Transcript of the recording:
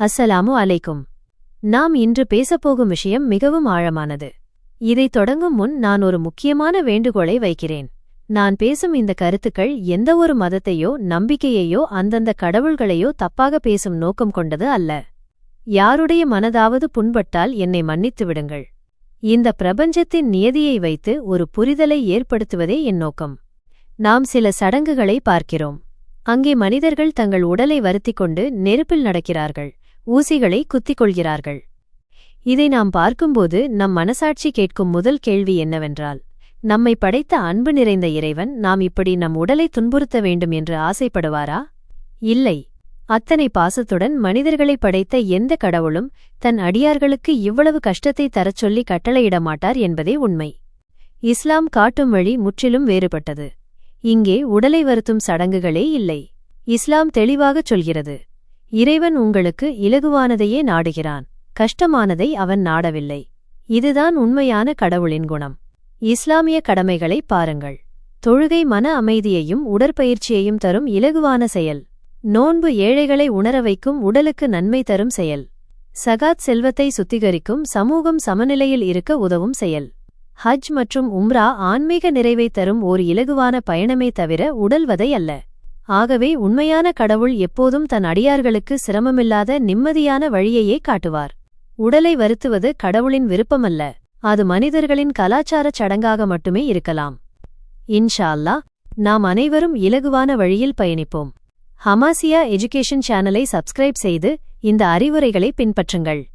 அஸ்ஸலாமு அலைக்கும். நாம் இன்று பேசப்போகும் விஷயம் மிகவும் ஆழமானது. இதை தொடங்கும் முன் நான் ஒரு முக்கியமான வேண்டுகோளை வைக்கிறேன். நான் பேசும் இந்த கருத்துக்கள் எந்தவொரு மதத்தையோ நம்பிக்கையையோ அந்தந்த கடவுள்களையோ தப்பாக பேசும் நோக்கம் கொண்டது அல்ல. யாருடைய மனதாவது புண்பட்டால் என்னை மன்னித்து விடுங்கள். இந்த பிரபஞ்சத்தின் நியதியை வைத்து ஒரு புரிதலை ஏற்படுத்துவதே என் நோக்கம். நாம் சில சடங்குகளை பார்க்கிறோம். அங்கே மனிதர்கள் தங்கள் உடலை வருத்திக் கொண்டு நெருப்பில் நடக்கிறார்கள். ஊசிகளை குத்திக் கொள்கிறார்கள் இதை நாம் பார்க்கும்போது நம் மனசாட்சி கேட்கும் முதல் கேள்வி என்னவென்றால் நம்மை படைத்த அன்பு நிறைந்த இறைவன் நாம் இப்படி நம் உடலை துன்புறுத்த வேண்டும் என்று ஆசைப்படுவாரா? இல்லை. அத்தனை பாசத்துடன் மனிதர்களை படைத்த எந்த கடவுளும் தன் அடியார்களுக்கு இவ்வளவு கஷ்டத்தை தரச் சொல்லி கட்டளையிட மாட்டார் என்பதே உண்மை. இஸ்லாம் காட்டும் வழி முற்றிலும் வேறுபட்டது. இங்கே உடலை வருத்தும் சடங்குகளே இல்லை. இஸ்லாம் தெளிவாகச் சொல்கிறது. இறைவன் உங்களுக்கு இலகுவானதையே நாடுகிறான். கஷ்டமானதை அவன் நாடவில்லை. இதுதான் உண்மையான கடவுளின் குணம். இஸ்லாமிய கடமைகளை பாருங்கள். தொழுகை மன அமைதியையும் உடற்பயிற்சியையும் தரும் இலகுவான செயல். நோன்பு ஏழைகளை உணர வைக்கும் உடலுக்கு நன்மை தரும் செயல். சகாத் செல்வத்தை சுத்திகரிக்கும் சமூகம் சமநிலையில் இருக்க உதவும் செயல். ஹஜ் மற்றும் உம்ரா ஆன்மீக நிறைவை தரும் ஓர் இலகுவான பயணமே தவிர உடல்வதை அல்ல. ஆகவே உண்மையான கடவுள் எப்போதும் தன் அடியார்களுக்கு சிரமமில்லாத நிம்மதியான வழியையே காட்டுவார். உடலை வருத்துவது கடவுளின் விருப்பமல்ல அது மனிதர்களின் கலாச்சாரச் சடங்காக மட்டுமே இருக்கலாம். இன்ஷா அல்லாஹ் நாம் அனைவரும் இலகுவான வழியில் பயணிப்போம். ஹமாசியா எஜுகேஷன் சேனலை சப்ஸ்கிரைப் செய்து இந்த அறிவுரைகளை பின்பற்றுங்கள்.